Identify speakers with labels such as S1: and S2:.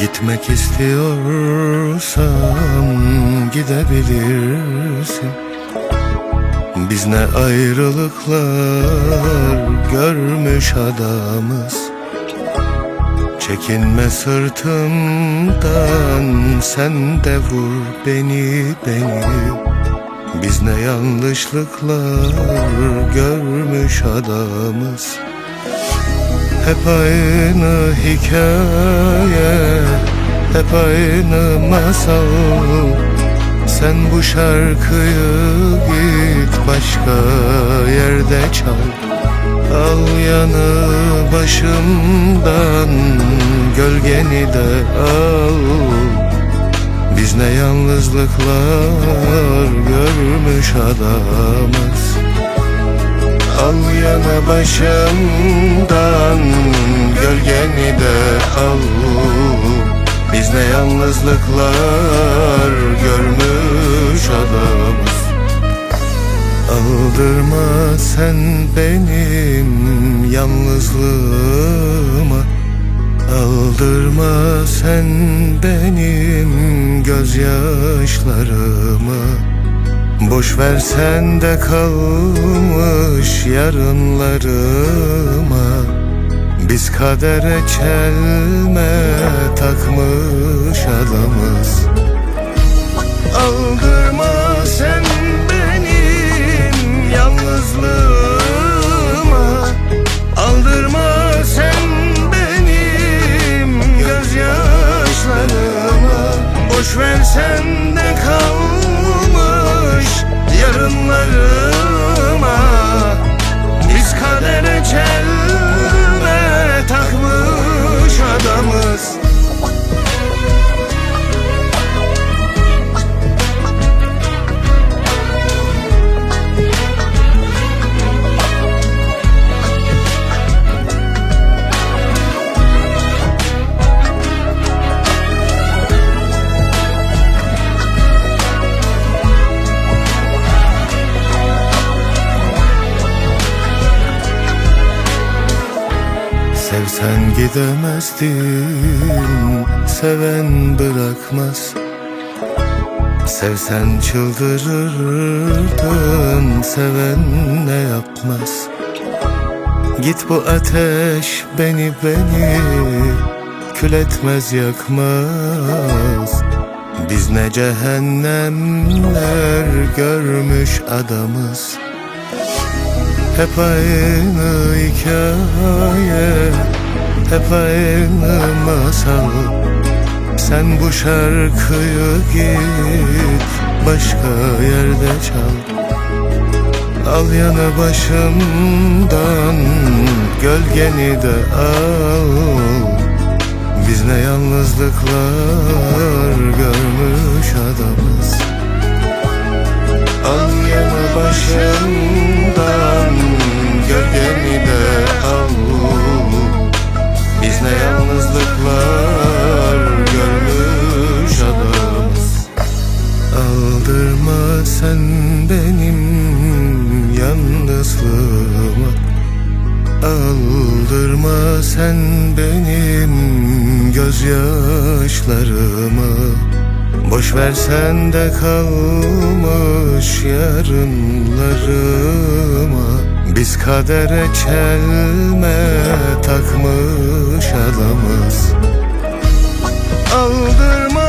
S1: Gitmek istiyorsan gidebilirsin. Biz ne ayrılıklar görmüş adamız. Çekinme sırtımdan sen de vur beni beni. Biz ne yanlışlıklar görmüş adamız hep aynı hikaye Hep aynı masal. Sen bu şarkıyı git başka yerde çal. Al yanı başımdan Gölgeni de al. Biz ne yalnızlıklar görmüş adamız Al yana başımdan Gölgeni de al. Biz ne yalnızlıklar görmüş adamız. Aldırma sen benim yalnızlığıma Aldırma sen benim gözyaşlarımı Boş ver sen de kalmış yarınlarıma. Biz kadere çelme takmış adamız. Aldırma sen benim yalnızlığıma. Aldırma sen benim gözyaşlarıma. Boş ver sen de kalmış Sevsen gidemezdin Seven bırakmaz. Sevsen çıldırırdın Seven ne yapmaz? Git bu ateş beni beni Kül etmez yakmaz. Biz ne cehennemler görmüş adamız hep aynı hikaye Hep aynı masal. Sen bu şarkıyı git Başka yerde çal. Al yanı başımdan Gölgeni de al. Biz ne yalnızlıklar görmüş adamız. Al yanı başımdan ne yalnızlıklar görmüş adamız Aldırma sen benim yalnızlığıma Aldırma sen benim gözyaşlarımı. Boş ver sen de kalmış yarınlarıma biz kadere çelme takmış adamız. Aldırma